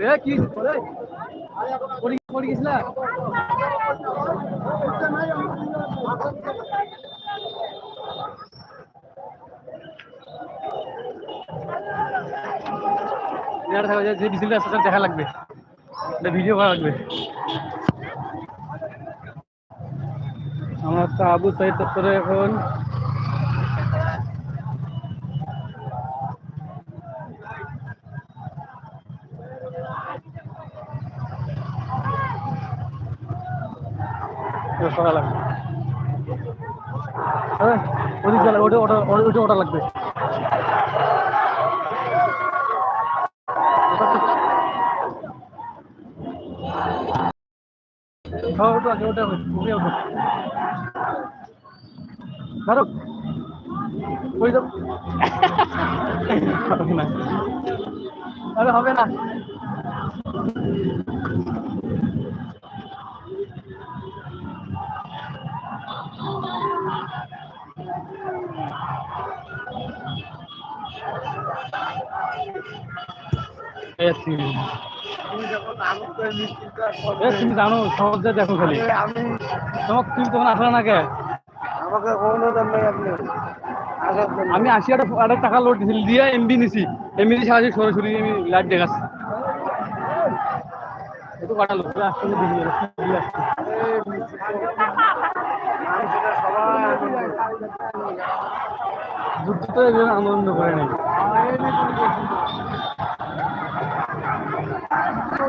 এ, কি? করে পড়ি যে মিছিলটা আছে দেখা লাগবে। ভিডিও করা লাগবে। আমার তো আবু সাইদ চত্বরে এখন সকাল লাগবে। হ্যাঁ ওদিক গেলে ওটা ওটা ওটা ওটা লাগবে। হ্যাঁ ওটা ওটা ওকে ওটা ধরো হবে না। তুমি জানো, সহজে দেখো খালি। আমি তুমি তখন আসলে না আমি আশি একটা টাকা লোড দিয়ে এমবি নিছি। এমবি দিয়ে সারাদিন সরাসরি আমি লাইট দেখাচ্ছি। আনন্দ করে নেই সবজি আটাই আসবে এরকম নাকি এরকম? এরকম modern যে বড় মিছিল আসছে ওই মিছিলে ঢুকলে তো দাঁড়াই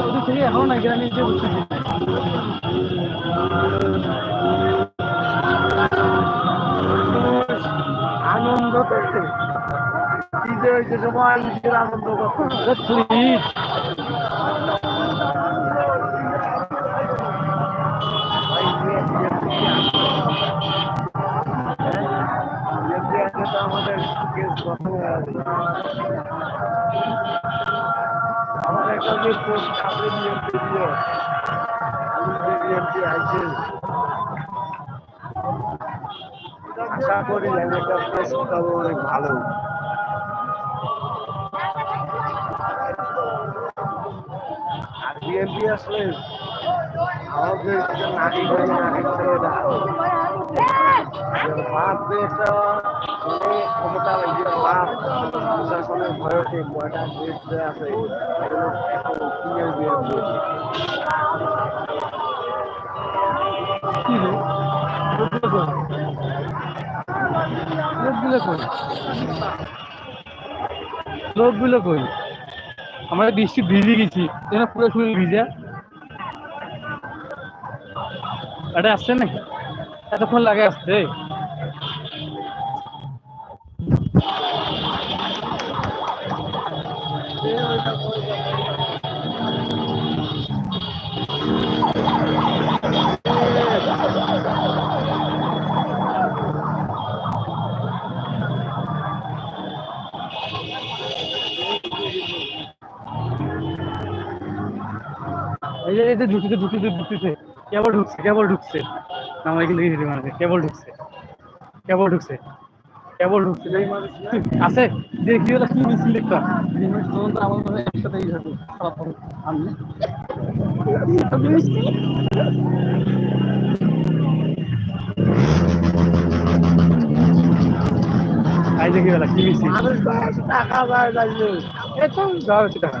ওদিক থেকে এখনও নাই আমি যে বুঝতেছি আনন্দ করতে। ঈদে হয়েছে সবাই নিজের আনন্দ করতে আমাদের আশা করি একটা পোস্ট পাবো অনেক ভালো আর বিএনপি আসলে প্রশাসনের ভয়তে কয়টা দেশ যে আছে লোকগুলো কই? আমরা বৃষ্টি ভিজে গেছি পুরো শরীর ভিজা। এটা আসছে নাকি এতক্ষণ লাগে আসতে। এই যে এই যে ঢুকতেছে ঢুকতেছে ঢুকতেছে কেবল ঢুকছে কেবল ঢুকছে। আমার থেকে হিসেবে মানে কেবল ঢুকছে। কেবল ঢুকছে। কেবল ঢুকছে। আছে? দেখি ওরা কি মিছিল দেখতাম একসাথে আই দেখি বেলা কি মিছিল? মানুষ টাকা পায় লাগবে এত টাকা।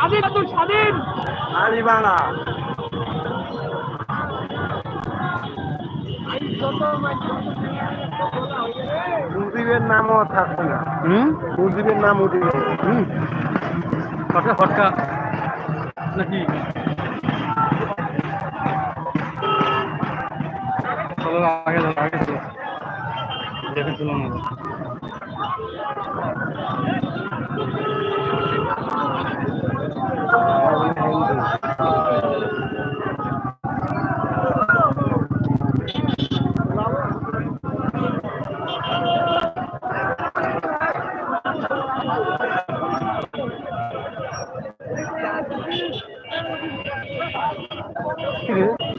স্বাধীন আব্দুল স্বাধীন আলিবানা। মুজিবের নামও থাকবে না। হুম? মুজিবের নাম উঠে হুম। ফটকা ফটকা। নাকি? চলো আগে চলো আগে চলো দেখে চলো না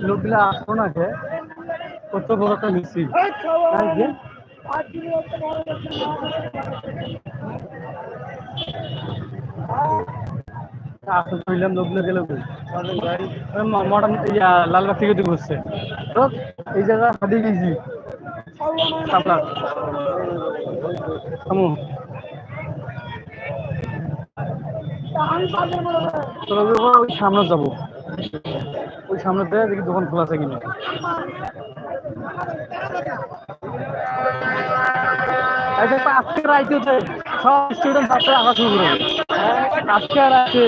লোকগুলা আসলো না কে কত বড় একটা মিছিল যে? থেকে বসছে তো এই জায়গা গেছি। ওই সামনে যাব। ওই সামনে দিয়ে দেখি দোকান খোলা আছে কিনা। যে আজকে রাইতে সব স্টুডেন্ট ছাত্র আসা শুরু করে আজকে রাইতে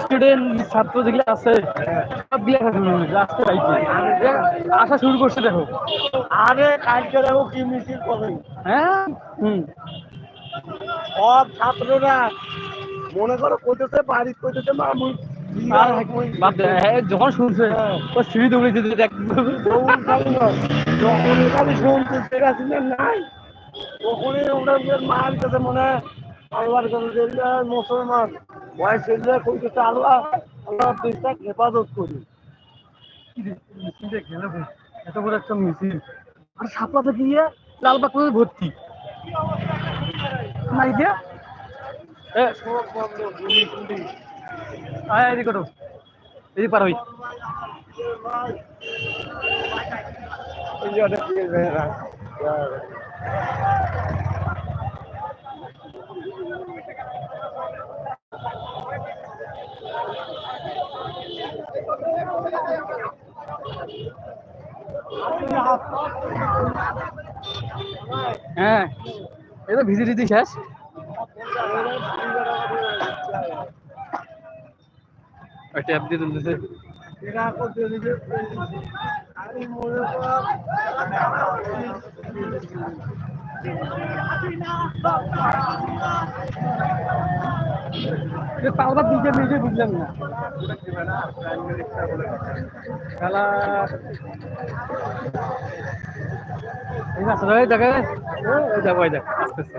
স্টুডেন্ট ছাত্র যেগুলো আছে সব দিয়ে আসা শুরু করেছে আজকে রাইতে আসা শুরু করছে দেখো। আরে কালকে দেখো কি মিছিল হ্যাঁ? হুম। সব ছাত্ররা মনে করো কইতেছে বাড়ি কইতেছে মামু আর বাদ দে, হ্যাঁ, যখন শুনছে ও সিঁড়ি দৌড়ে যেতে দেখ যখন এখানে সেটা নাই। তখনই ওরা মার কাছে মনে আল্লাহর কাছে যে মুসলমান বয়স ছেলে কইতেছে আল্লাহ আল্লাহ দেশটাকে হেফাজত করি। মিছিলটা গেল এত বড় একটা মিছিল। আর সাপলাতে গিয়ে লালবাগ করে ভর্তি। নাই এ যে ইয়ে হয়ে তো ভিজি টিজি শেষ। ট্যাপ দিয়ে তুলতেছে। এরা করতে দিকে কর দিকে নিজে বুঝলাম না। খেলা এই না দেখা যায় দেখ আস্তে আস্তে